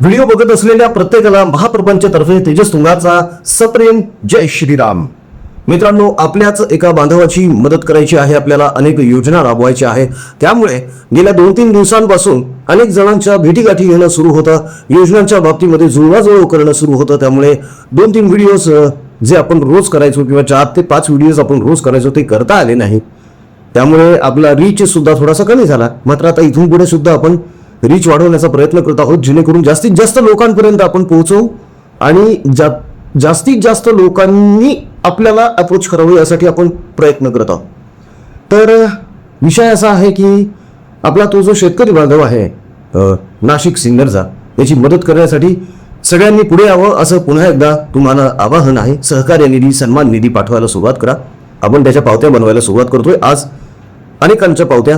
Video बघत असलेल्या प्रत्येकाला महाप्रपंचतर्फे तेजस तुंगाचा सप्रेम जय श्रीराम. मित्रांनो आपल्याच एका बांधवाची मदत करायची आहे आपल्याला अनेक योजना राबवायच्या आहे. त्यामुळे गेल्या दोन तीन दिवसांपासून अनेक जणांच्या भेटीगाठी घेणं सुरू होतं. योजनांच्या बाबतीमध्ये जुळवाजुळव करणं सुरू होतं. त्यामुळे दोन तीन व्हिडिओज जे आपण रोज करायचो किंवा चार ते पाच व्हिडिओज आपण रोज करायचो ते करता आले नाही. त्यामुळे आपला रीच सुद्धा थोडासा कमी झाला. मात्र आता इथून पुढे सुद्धा आपण रीच वाढवण्याचा प्रयत्न करत आहोत जेणेकरून जास्तीत जास्त लोकांपर्यंत आपण पोहोचवू आणि जा जास्तीत जास्त लोकांनी आपल्याला अप्रोच करावं यासाठी आपण प्रयत्न करत आहोत. तर विषय असा आहे की आपला तो जो शेतकरी बांधव आहे नाशिक सिन्नरचा याची मदत करण्यासाठी सगळ्यांनी पुढे यावं असं पुन्हा एकदा तुम्हाला आवाहन आहे. सहकार्य निधी सन्मान निधी पाठवायला सुरुवात करा. आपण त्याच्या पावत्या बनवायला सुरुवात करतोय. आज अनेकांच्या पावत्या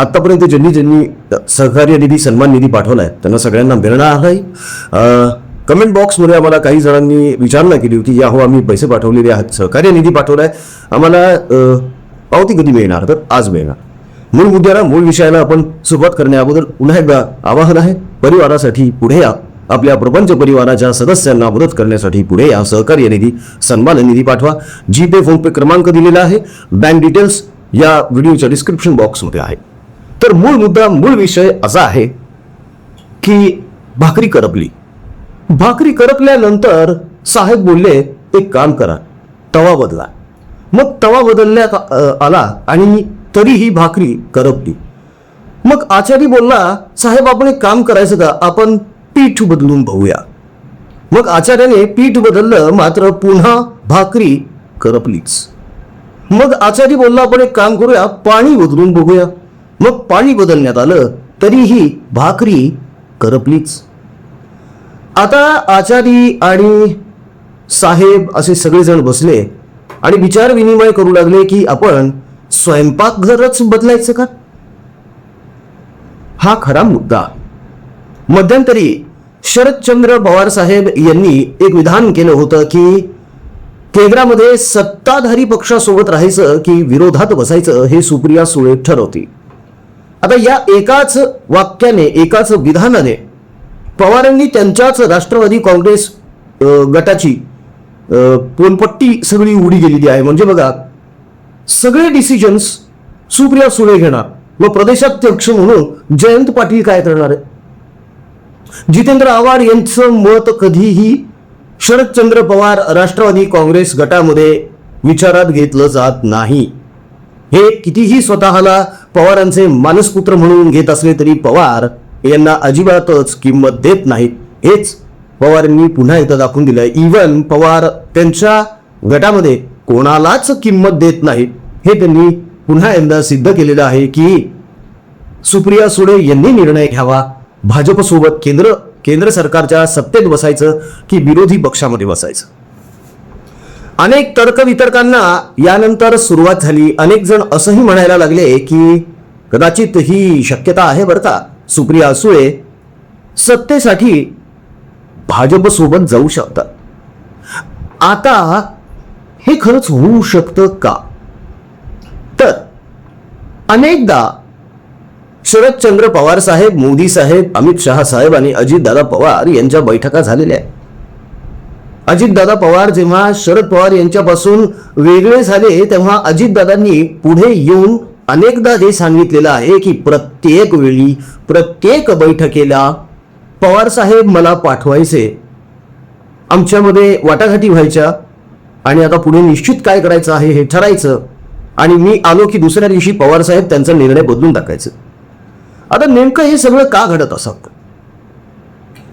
आत्तापर्यंत ज्यांनी ज्यांनी सहकार्य निधी सन्मान निधी पाठवलाय त्यांना सगळ्यांना मिळणार आहे. कमेंट बॉक्समध्ये आम्हाला काही जणांनी विचारणा केली होती या हो आम्ही पैसे पाठवलेले आहेत सहकार्य निधी पाठवलाय. आम्हाला पावती कधी मिळणार? तर आज मिळणार. मूळ मुद्द्याला मूळ विषयाला आपण सुरुवात करण्याबद्दल पुन्हा एकदा आवाहन आहे. परिवारासाठी पुढे या. आपल्या प्रपंच परिवाराच्या सदस्यांना मदत करण्यासाठी पुढे या. सहकार्य निधी सन्मान निधी पाठवा. जी पे फोनपे क्रमांक दिलेला आहे. बँक डिटेल्स या व्हिडिओच्या डिस्क्रिप्शन बॉक्समध्ये आहे. तर मूळ मुद्दा मूळ विषय असा आहे की भाकरी करपली. भाकरी करपल्यानंतर साहेब बोलले एक काम करा तवा बदला. मग तवा बदलण्यात आला आणि तरीही भाकरी करपली. मग आचारी बोलला साहेब आपण एक काम करायचं का? आपण पीठ बदलून बघूया. मग आचार्याने पीठ बदललं मात्र पुन्हा भाकरी करपलीच. मग आचारी बोलला आपण एक काम करूया पाणी बदलून बघूया. मग पाणी बदलण्यात आलं तरीही भाकरी करपलीच. आता आचारी आणि साहेब असे सगळेजण बसले आणि विचार विनिमय करू लागले की आपण स्वयंपाकघरच बदलायचं का? हा खरा मुद्दा. मध्यंतरी शरदचंद्र पवार साहेब यांनी एक विधान केलं होतं की केंद्रामध्ये सत्ताधारी पक्षासोबत राहायचं की विरोधात बसायचं हे सुप्रिया सुळे ठरवती आता या एकाच वाक्याने एकाच विधानाने पवारांनी त्यांच्याच राष्ट्रवादी काँग्रेस गटाची पोलपट्टी पोनपट्टी सगळी उडी गेलेली आहे. म्हणजे बघा सगळे डिसिजन्स सुप्रिया सुळे घेणार व प्रदेशाध्यक्ष म्हणून जयंत पाटील काय करणार आहे? जितेंद्र आव्हाड यांचं मत कधीही शरदचंद्र पवार राष्ट्रवादी काँग्रेस गटामध्ये विचारात घेतलं जात नाही. हे कितीही स्वतःला पवारांचे मानसपुत्र म्हणून घेत असले तरी पवार यांना अजिबातच किंमत देत नाहीत. हेच पवारांनी पुन्हा एकदा दाखवून दिलं इवन पवार त्यांच्या गटामध्ये कोणालाच किंमत देत नाहीत. हे त्यांनी पुन्हा एकदा सिद्ध केलेलं आहे की सुप्रिया सुळे यांनी निर्णय घ्यावा. भाजपसोबत केंद्र केंद्र सरकारच्या सत्तेत बसायचं की विरोधी पक्षामध्ये बसायचं? अनेक तर्कवितर्कांना यानंतर सुरुवात झाली. अनेक जण असंही म्हणायला लागले की कदाचित ही शक्यता आहे बरं का? सुप्रिया सुळे सत्तेसाठी भाजपसोबत जाऊ शकतात. आता हे खरंच होऊ शकतं का? तर अनेकदा शरदचंद्र पवार साहेब मोदी साहेब अमित शहा साहेब आणि अजितदादा पवार यांच्या बैठका झालेल्या आहेत. अजितदादा पवार जेव्हा शरद पवार यांच्यापासून वेगळे झाले तेव्हा अजितदादांनी पुढे येऊन अनेकदा हे सांगितलेलं आहे की प्रत्येक वेळी प्रत्येक बैठकीला पवार साहेब मला पाठवायचे. आमच्यामध्ये वाटाघाटी व्हायच्या आणि आता पुढे निश्चित काय करायचं आहे हे ठरायचं आणि मी आलो की दुसऱ्या दिवशी पवार साहेब त्यांचा निर्णय बदलून टाकायचं. आता नेमकं हे सगळं का घडत असं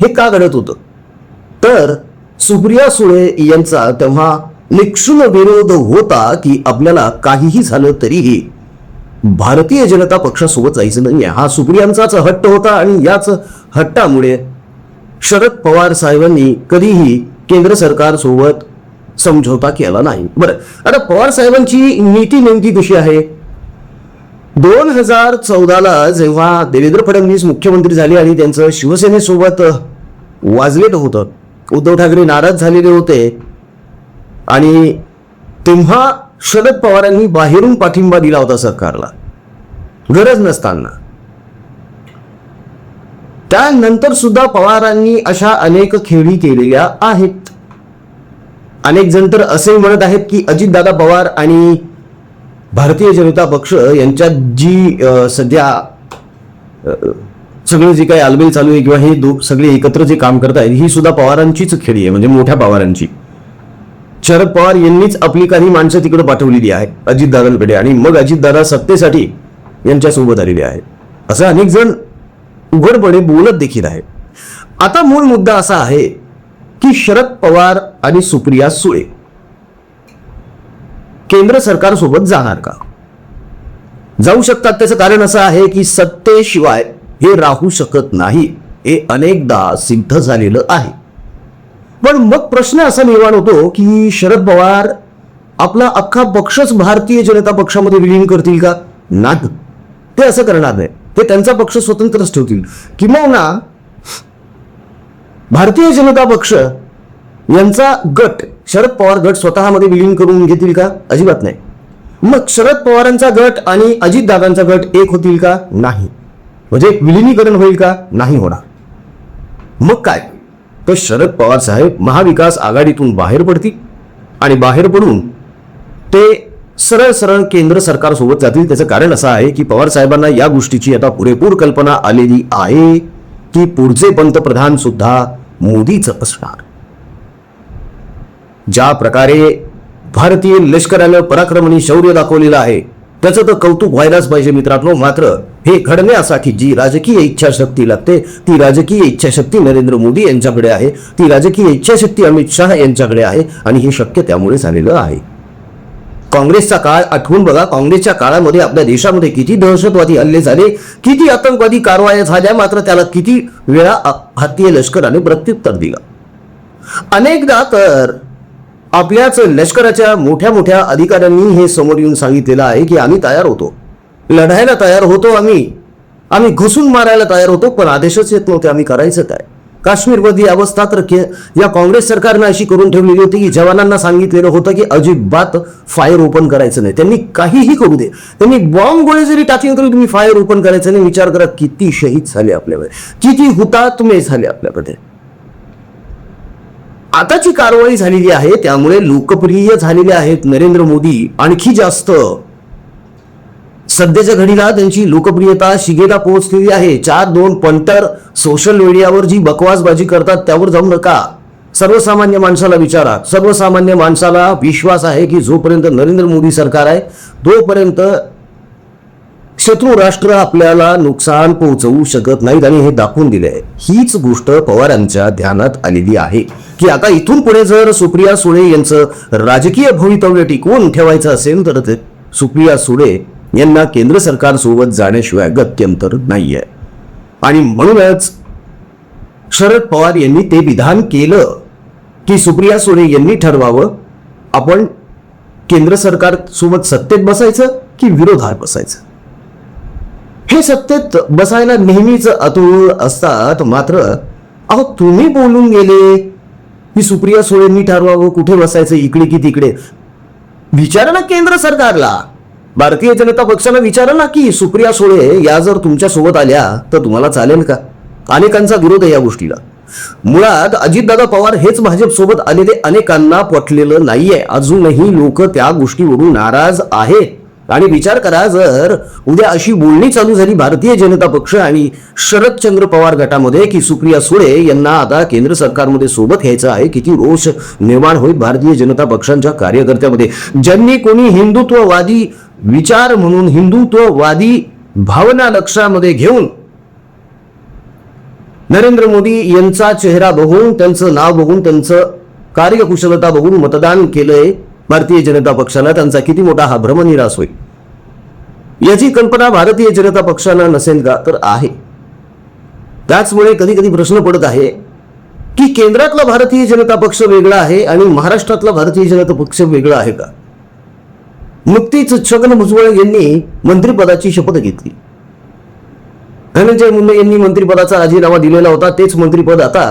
हे का घडत होतं? तर सुप्रिया सुळे यांचा तेव्हा निक्षुण विरोध होता की आपल्याला काहीही झालं तरीही भारतीय जनता पक्षासोबत जायचं नाही हा सुप्रियांचाच हट्ट होता आणि याच हट्टामुळे शरद पवार साहेबांनी कधीही केंद्र सरकारसोबत समझोता केला नाही. बरं आता पवार साहेबांची नीती नेमकी कशी आहे? दोन हजार चौदाला जेव्हा देवेंद्र फडणवीस मुख्यमंत्री झाले आणि त्यांचं शिवसेनेसोबत वाजलेलं होतं उद्धव ठाकरे नाराज झालेले होते. आणि तेव्हा शरद पवारांनी बाहेरून पाठिंबा दिला होता सरकारला. गरज नसताना. त्यानंतर सुद्धा पवारांनी अशा अनेक खेळी केलेल्या आहेत. अनेक जण तर असे म्हणत आहेत की अजितदादा पवार आणि भारतीय जनता पक्ष यांच्यात जी सध्या सगळं जे काही आलबेल चालू आहे किंवा हे दो सगळे एकत्र जे काम करत आहेत ही सुद्धा पवारांचीच खेळी आहे म्हणजे मोठ्या पवारांची. शरद पवार यांनीच आपली काही माणसं तिकडे पाठवलेली आहे अजितदादांकडे आणि मग अजितदादा सत्तेसाठी यांच्यासोबत आलेले आहेत. असं अनेक जण उघडपणे बोलत देखील आहे आता मूळ मुद्दा असा आहे की शरद पवार आणि सुप्रिया सुळे केंद्र सरकारसोबत जाणार का? जाऊ शकतात त्याचं कारण असं आहे की सत्तेशिवाय हे राहू शकत नाही. हे अनेकदा सिद्ध झालेलं आहे. पण मग प्रश्न असा निर्माण होतो की शरद पवार आपला अख्खा पक्षच भारतीय जनता पक्षामध्ये विलीन करतील का? नाही ते असं करणार नाही. ते त्यांचा पक्ष स्वतंत्रच ठेवतील. किंवा भारतीय जनता पक्ष यांचा गट शरद पवार गट स्वतःमध्ये विलीन करून घेतील का? अजिबात नाही. मग शरद पवारांचा गट आणि अजितदादांचा गट एक होतील का? नाही. म्हणजे एक विलिनीकरण होईल का? नाही होणार. मग काय? तर शरद पवार साहेब महाविकास आघाडीतून बाहेर पडतील आणि बाहेर पडून ते सरळ सरळ केंद्र सरकारसोबत जातील. त्याचं कारण असं आहे की पवार साहेबांना या गोष्टीची आता पुरेपूर कल्पना आलेली आहे की पुढचे पंतप्रधान सुद्धा मोदीच असणार. ज्या प्रकारे भारतीय लष्करानं पराक्रमणी शौर्य दाखवलेलं आहे त्याचं तर कौतुक व्हायलाच पाहिजे मित्रांनो. मात्र हे घडण्यासाठी जी राजकीय इच्छाशक्ती लागते ती राजकीय इच्छाशक्ती नरेंद्र मोदी यांच्याकडे आहे ती राजकीय इच्छाशक्ती अमित शहा यांच्याकडे आहे आणि हे शक्य त्यामुळे झालेलं आहे. काँग्रेसचा काळ आठवून बघा काँग्रेसच्या काळामध्ये आपल्या देशामध्ये किती दहशतवादी हल्ले झाले किती आतंकवादी कारवाया झाल्या मात्र त्याला किती वेळा भारतीय लष्कराने प्रत्युत्तर दिलं. अनेकदा तर आपल्याच लष्कराच्या मोठ्या मोठ्या अधिकाऱ्यांनी हे समोर येऊन सांगितलेलं आहे की आम्ही तयार होतो. लढायला तयार होतो आम्ही. आम्ही घुसून मारायला तयार होतो पण आदेशच येत नव्हते आम्ही करायचं काय? काश्मीरमध्ये अवस्था तर के या काँग्रेस सरकारनं अशी करून ठेवलेली होती की जवानांना सांगितलेलं होतं की अजिबात फायर ओपन करायचं नाही. त्यांनी काहीही करू दे. त्यांनी बॉम्ब गोळे जरी टाकले तरी तुम्ही फायर ओपन करायचं नाही. विचार करा किती शहीद झाले आपल्यामध्ये? किती हुतात्मे झाले आपल्यामध्ये? आताची कारवाई झालेली आहे त्यामुळे लोकप्रिय झालेले आहेत नरेंद्र मोदी. आणखी जास्त सध्याच्या घडीला त्यांची लोकप्रियता शिगेला पोहोचलेली आहे. चार दोन पंटर सोशल मीडियावर जी बकवासबाजी करतात त्यावर जाऊ नका. सर्वसामान्य माणसाला विचारा. सर्वसामान्य माणसाला विश्वास आहे की जोपर्यंत नरेंद्र मोदी सरकार आहे तोपर्यंत शत्रू राष्ट्र आपल्याला नुकसान पोहोचवू शकत नाहीत आणि हे दाखवून दिले आहे हीच गोष्ट पवारांच्या ध्यानात आलेली आहे. की आता इथून पुढे जर सुप्रिया सुळे यांचं राजकीय भवितव्य टिकवून ठेवायचं असेल तर ते सुप्रिया सुळे यांना केंद्र सरकारसोबत जाण्याशिवाय गत्यंतर नाहीये. आणि म्हणूनच शरद पवार यांनी ते विधान केलं की सुप्रिया सुळे यांनी ठरवावं आपण केंद्र सरकार सोबत सत्तेत बसायचं की विरोधात बसायचं? हे सत्तेत बसायला नेहमीच अतुळ असतात मात्र अहो तुम्ही बोलून गेले की सुप्रिया सुळेंनी ठरवावं कुठे बसायचं इकडे की तिकडे? विचारा ना केंद्र सरकारला. भारतीय जनता पक्षानं विचारा ना की सुप्रिया सुळे या जर तुमच्यासोबत आल्या तर तुम्हाला चालेल का? अनेकांचा विरोध आहे या गोष्टीला. मुळात अजितदादा पवार हेच भाजप सोबत आलेले अनेकांना पटलेलं नाहीये. अजूनही लोक त्या गोष्टीवरून नाराज आहेत. आणि विचार करा जर उद्या अशी बोलणी चालू झाली भारतीय जनता पक्ष आणि शरदचंद्र पवार गटामध्ये की सुप्रिया सुळे यांना आता केंद्र सरकारमध्ये सोबत घ्यायचं आहे किती रोष निर्माण होईल भारतीय जनता पक्षांच्या कार्यकर्त्यामध्ये? ज्यांनी कोणी हिंदुत्ववादी विचार म्हणून हिंदुत्ववादी भावना लक्षामध्ये घेऊन नरेंद्र मोदी यांचा चेहरा बघून त्यांचं नाव बघून त्यांचं कार्यकुशलता बघून मतदान केलंय भारतीय जनता पक्षाला. त्यांचा किती मोठा हा भ्रमनिरास होईल? याची कल्पना भारतीय जनता पक्षाला नसेल का? तर आहे. त्याचमुळे कधी कधी प्रश्न पडत आहे की केंद्रातला भारतीय जनता पक्ष वेगळा आहे आणि महाराष्ट्रातला भारतीय जनता पक्ष वेगळा आहे का? नुकतीच छगन भुजबळ यांनी मंत्रिपदाची शपथ घेतली. धनंजय मुंडे यांनी मंत्रिपदाचा राजीनामा दिलेला होता तेच मंत्रिपद आता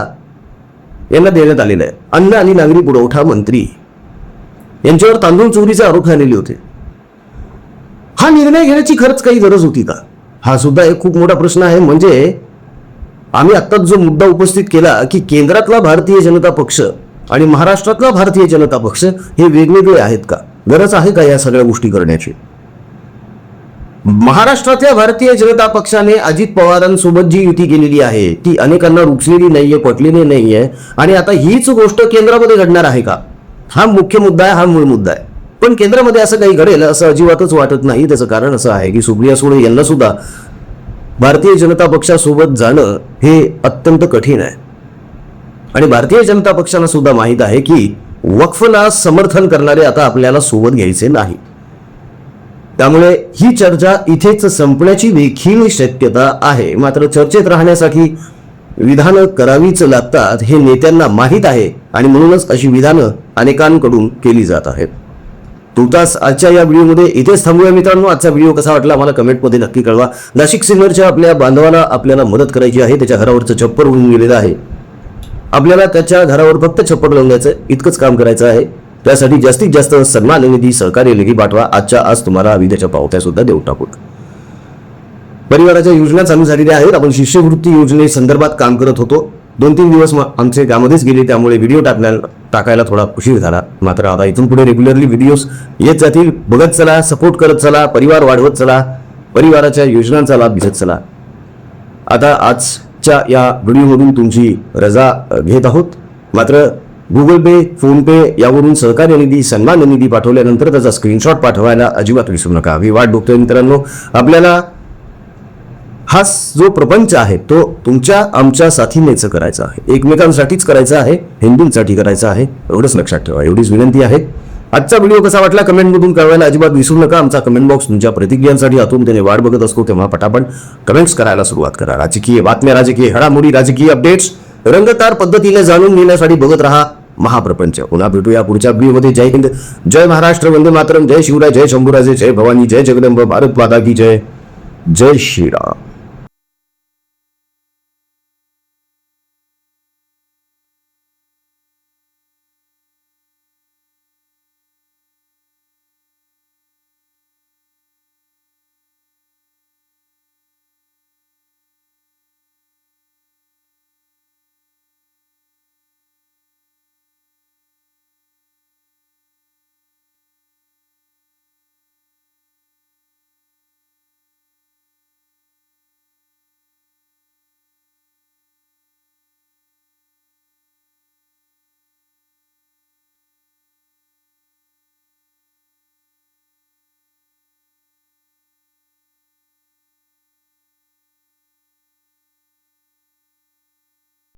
यांना देण्यात आलेलं आहे. अन्न आणि नागरी पुरवठा मंत्री. यांच्यावर तांदूळ चोरीचे आरोप झालेले होते. हा निर्णय घेण्याची खरंच काही गरज होती का? हा सुद्धा एक खूप मोठा प्रश्न आहे. म्हणजे आम्ही आत्ताच जो मुद्दा उपस्थित केला की केंद्रातला भारतीय जनता पक्ष आणि महाराष्ट्रातला भारतीय जनता पक्ष हे वेगवेगळे आहेत का? गरज आहे का या सगळ्या गोष्टी करण्याची? महाराष्ट्रातल्या भारतीय जनता पक्षाने अजित पवारांसोबत जी युती केलेली आहे. ती अनेकांना रुचलेली नाहीये पटलेली नाहीये. आणि आता हीच गोष्ट केंद्रामध्ये घडणार आहे का? हा मुख्य मुद्दा आहे हा मूळ मुद्दा आहे. पण केंद्रामध्ये असं काही घडेल असं अजिबातच वाटत नाही. त्याचं कारण असं आहे की सुप्रिया सुळे यांना सुद्धा भारतीय जनता पक्षासोबत जाणं हे अत्यंत कठीण आहे. आणि भारतीय जनता पक्षाला सुद्धा माहीत आहे की वक्फला समर्थन करणारे आता आपल्याला सोबत घ्यायचे नाही. त्यामुळे ही चर्चा इथेच संपण्याची देखील शक्यता आहे. मात्र चर्चेत राहण्यासाठी विधानं करावीच लागतात हे नेत्यांना माहीत आहे आणि म्हणूनच अशी विधानं अनेकांकडून केली जात आहेत. तुर्तास आजच्या या व्हिडिओमध्ये इथेच थांबूया मित्रांनो. आजचा व्हिडिओ कसा वाटला मला कमेंटमध्ये नक्की कळवा. नाशिक सिन्नरच्या आपल्या बांधवाला आपल्याला मदत करायची आहे. त्याच्या घरावरचं छप्पर होऊन गेलेलं आहे. आपल्याला त्याच्या घरावर फक्त छप्पर लावून द्यायचं इतकंच काम करायचं आहे. त्यासाठी जास्तीत जास्त सन्मान निधी सहकार्य निधी पाठवा. आजच्या आज तुम्हाला आम्ही पावत्या सुद्धा देऊ टाकू परिवाराच्या योजना चालू झालेल्या आहेत. आपण शिष्यवृत्ती योजनेसंदर्भात काम करत होतो. दोन तीन दिवस म- आमचे कामध्येच गेले त्यामुळे व्हिडिओ टाकण्याला टाकायला थोडा उशीर झाला. मात्र आता इथून पुढे रेग्युलरली व्हिडिओज येत जातील. बघत चला सपोर्ट करत चला परिवार वाढवत चला परिवाराच्या योजनांचा लाभ घेत चला. आता आज च्या या व्हिडिओमधून तुमची रजा घेत आहोत. मात्र गुगल पे फोनपे यावरून सहकार्य निधी सन्मान निधी पाठवल्यानंतर त्याचा स्क्रीनशॉट पाठवायला अजिबात विसरू नका. आम्ही वाट बघतोय मित्रांनो. आपल्याला हा जो प्रपंच आहे तो तुमच्या आमच्या साथीनेच करायचा आहे. एकमेकांसाठीच करायचा आहे हिंदूंसाठी करायचा आहे एवढंच लक्षात ठेवा. एवढीच विनंती आहे. आजचा व्हिडिओ कसा वाटला कमेंटमधून कळवायला अजिबात विसरू नका. आमचा कमेंट बॉक्स तुमच्या प्रतिक्रियांसाठी आतून त्याने वाट बघत असतो तेव्हा पटापट कमेंट्स करायला सुरुवात करा. राजकीय बातम्या राजकीय घडामोडी राजकीय अपडेट्स रंगतार पद्धतीने जाणून घेण्यासाठी बघत राहा महाप्रपंच. पुन्हा भेटूया पुढच्या व्हिडिओमध्ये जय हिंद. जय महाराष्ट्र. वंदे मातरम. जय शिवराय. जय शंभूराजे. जय भवानी. जय जगदंब. भारत माता की जय. जय श्रीराम.